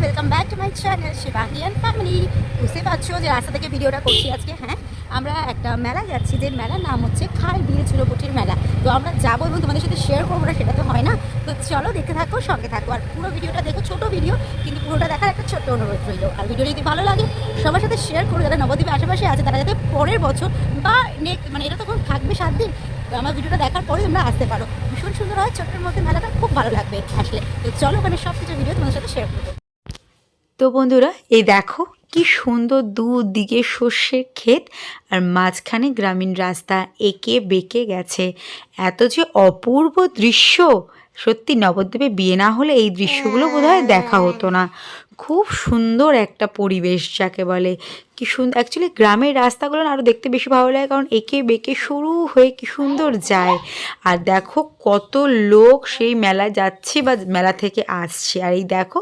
Welcome back to my channel Shivangi and family বুঝতে পারছ যে রাস্তা থেকে ভিডিওটা করছি আজকে হ্যাঁ? আমরা একটা মেলা যাচ্ছি, যে মেলার নাম হচ্ছে খাল বিয়ে চুলোপটির মেলা। তো আমরা যাব এবং তোমাদের সাথে শেয়ার করব না, সেটা তো হয় না। তো চলো দেখতে থাকো, সঙ্গে থাকো। আর পুরো ভিডিওটা দেখো, ছোটো ভিডিও কিন্তু পুরোটা দেখার একটা ছোট্ট অনুরোধ রইল। আর ভিডিও যদি ভালো লাগে, সবার সাথে শেয়ার করো, যারা নবদ্বীপের আশেপাশে আছে, তারা যাতে পরের বছর বা নেক্সট মানে এটা তখন থাকবে সাত দিন আমার ভিডিওটা দেখার পরে তোমরা আসতে পারো। ভীষণ সুন্দর হয় ছোট্টের মধ্যে মেলাটা, খুব ভালো লাগবে আসলে। তো চলো ওখানে সব কিছু ভিডিও তোমাদের সাথে শেয়ার করব। তো বন্ধুরা এই দেখো কি সুন্দর দুদিকে শস্যের ক্ষেত আর মাঝখানে গ্রামীণ রাস্তা এঁকে বেঁকে গেছে। এত যে অপূর্ব দৃশ্য! সত্যি নবদ্বীপে বিয়ে না হলে এই দৃশ্যগুলো বোধহয় দেখা হতো না। খুব সুন্দর একটা পরিবেশ যাকে বলে। কি সুন্দর অ্যাকচুয়ালি গ্রামের রাস্তাগুলো আরও দেখতে বেশি ভালো লাগে কারণ এঁকে বেঁকে শুরু হয়ে কি সুন্দর যায়। আর দেখো কত লোক সেই মেলায় যাচ্ছে বা মেলা থেকে আসছে। আর এই দেখো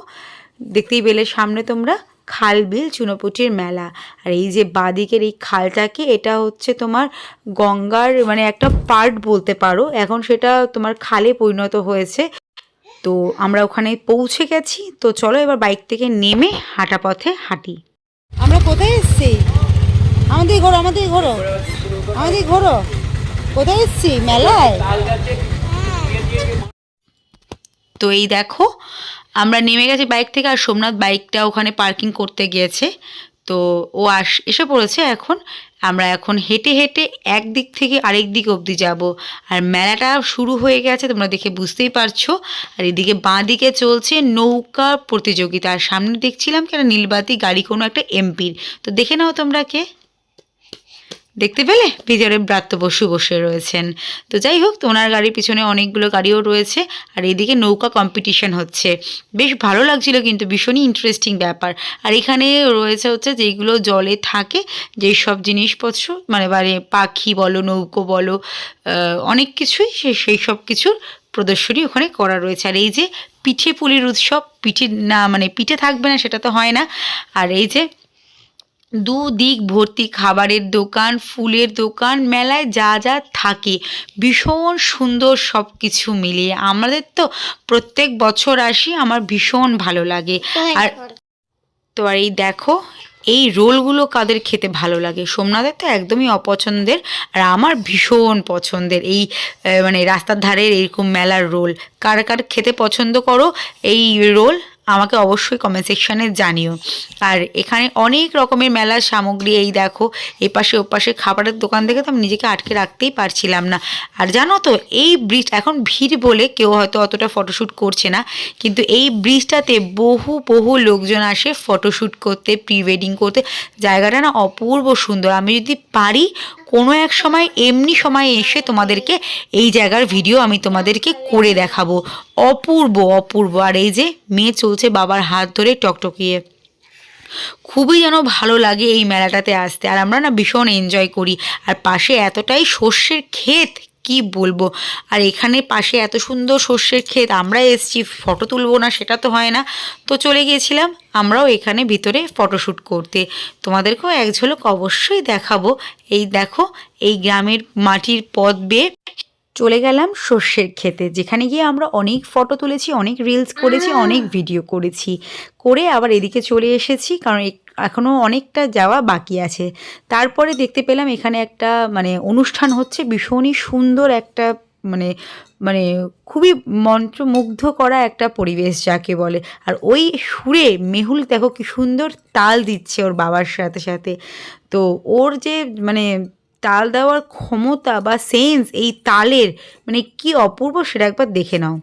দেখতেই পেলে সামনে তোমরা খাল বিল চুনোপুটির মেলা। আর এই যে বাদিকের এই খালটাকে, এটা হচ্ছে তোমার গঙ্গার মানে একটা পার্ট বলতে পারো। এখন সেটা তোমার খালে পরিণত হয়েছে। তো আমরা ওখানে পৌঁছে গেছি। তো চলো এবার বাইক থেকে নেমে হাঁটা পথে হাঁটি। আমরা কোথায় এসেছি? আমাদের ঘোরো আমাদের ঘোরো আমাদের ঘোরো। কোথায় এসছি? মেলায়? তো এই দেখো, আমরা নেমে গেছি বাইক থেকে আর সোমনাথ বাইকটা ওখানে পার্কিং করতে গিয়েছে। তো ও আস, এসে পড়েছে এখন। আমরা এখন হেঁটে হেঁটে এক দিক থেকে আরেক দিক অবধি যাব। আর মেলাটা শুরু হয়ে গেছে, তোমরা দেখে বুঝতেই পারছ। আর এদিকে বাঁ দিকে চলছে নৌকা প্রতিযোগিতা। আর সামনে দেখছিলাম কি একটা নীলবাতি গাড়ি কোনো একটা এমপির। তো দেখে নাও তোমরা কে। দেখতে পেলে? ভিতরে ব্রাত্য বসু বসে রয়েছেন। তো যাই হোক, ওনার গাড়ির পিছনে অনেকগুলো গাড়িও রয়েছে আর এদিকে নৌকা কম্পিটিশন হচ্ছে। বেশ ভালো লাগছিল কিন্তু, ভীষণই ইন্টারেস্টিং ব্যাপার। আর এখানে রয়েছে হচ্ছে যেগুলো জলে থাকে যেই সব জিনিসপত্র মানে বাড়ি পাখি বলো, নৌকো বলো অনেক কিছুই সেই সব কিছুর প্রদর্শনী ওখানে করা রয়েছে। আর এই যে পিঠে পুলির উৎসব, পিঠে না মানে পিঠে থাকবে না, সেটা তো হয় না। আর এই যে দুদিক ভর্তি খাবারের দোকান ফুলের দোকান মেলায় যা যা থাকে। ভীষণ সুন্দর সব কিছু মিলিয়ে। আমাদের তো প্রত্যেক বছর আসি আমার ভীষণ ভালো লাগে। আর তো আর এই দেখো এই রোলগুলো কাদের খেতে ভালো লাগে? সোমনাথের তো একদমই অপছন্দের আর আমার ভীষণ পছন্দের এই মানে রাস্তার ধারের এরকম মেলার রোল। কার কার খেতে পছন্দ করো এই রোল আমাকে অবশ্যই কমেন্ট সেকশানে জানিও। আর এখানে অনেক রকমের মেলার সামগ্রী, এই দেখো এপাশে ওপাশে খাবারের দোকান দেখে তো আমি নিজেকে আটকে রাখতেই পারছিলাম না। আর জানো তো, এই ব্রিজ এখন ভিড় বলে কেউ হয়তো অতটা ফটোশ্যুট করছে না, কিন্তু এই ব্রিজটাতে বহু বহু লোকজন আসে ফটোশ্যুট করতে প্রি ওয়েডিং করতে। জায়গাটা না অপূর্ব সুন্দর। আমি যদি পারি কোনো এক সময়, এমনি সময় এসে তোমাদেরকে এই জায়গার ভিডিও আমি তোমাদেরকে করে দেখাবো। অপূর্ব অপূর্ব। আর এই যে মেয়ে চলছে বাবার হাত ধরে টকটকিয়ে। খুবই যেন ভালো লাগে এই মেলাটাতে আসতে। আর আমরা না ভীষণ এনজয় করি। আর পাশে এতটাই শস্যের ক্ষেত কি বলব? আর এখানে পাশে এত সুন্দর সর্ষের ক্ষেত আমরা এসছি ফটো তুলবো না সেটা তো হয় না। তো চলে গিয়েছিলাম আমরাও এখানে ভিতরে ফটোশ্যুট করতে। তোমাদেরকেও এক ঝলক অবশ্যই দেখাবো। এই দেখো এই গ্রামের মাটির পথ বেয়ে চলে গেলাম সর্ষের ক্ষেতে যেখানে গিয়ে আমরা অনেক ফটো তুলেছি অনেক রিলস করেছি অনেক ভিডিও করেছি। করে আবার এদিকে চলে এসেছি কারণ এখনও অনেকটা যাওয়া বাকি আছে। তারপরে দেখতে পেলাম এখানে একটা মানে অনুষ্ঠান হচ্ছে ভীষণই সুন্দর একটা মানে মানে খুবই মন্ত্রমুগ্ধ করা একটা পরিবেশ যাকে বলে। আর ওই সুরে মেহুল দেখো কি সুন্দর তাল দিচ্ছে ওর বাবার সাথে সাথে। তো ওর যে মানে তাল দেওয়ার ক্ষমতা বা সেন্স এই তালের মানে কি অপূর্ব সেটা একবার দেখে নাও।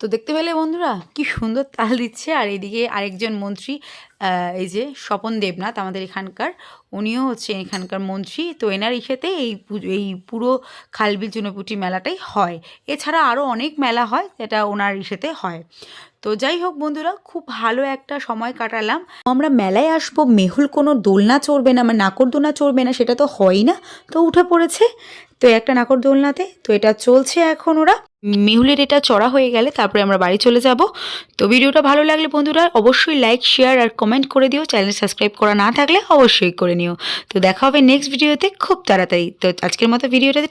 তো দেখতে পেলে বন্ধুরা, কি সুন্দর তাল দিচ্ছে। আর এদিকে আরেকজন মন্ত্রী এই যে স্বপন দেবনাথ আমাদের এখানকার, উনিও হচ্ছে এখানকার মন্ত্রী। তো এনার ইসেতে এই এই পুরো খালবিল চুনোপুটি মেলাটাই হয়। এছাড়া আরও অনেক মেলা হয় যেটা ওনার ইসেতে হয়। তো যাই হোক বন্ধুরা, খুব ভালো একটা সময় কাটালাম। আমরা মেলায় আসব, মেহুল কোনো দোলনা চড়বে না মানে নাকর দোলনা চড়বে না, সেটা তো হয়ই না। তো উঠে পড়েছে। তো একটা নাকর দোলনাতে তো এটা চলছে এখন ওরা। মেহুলের এটা চড়া হয়ে গেলে তারপরে আমরা বাড়ি চলে যাব। তো ভিডিওটা ভালো লাগলে বন্ধুরা অবশ্যই লাইক শেয়ার আর কমেন্ট করে দিও। চ্যানেল সাবস্ক্রাইব করা না থাকলে অবশ্যই করে নিও। তো দেখা হবে নেক্সট ভিডিওতে খুব তাড়াতাড়ি। তো আজকের মতো ভিডিওটাতে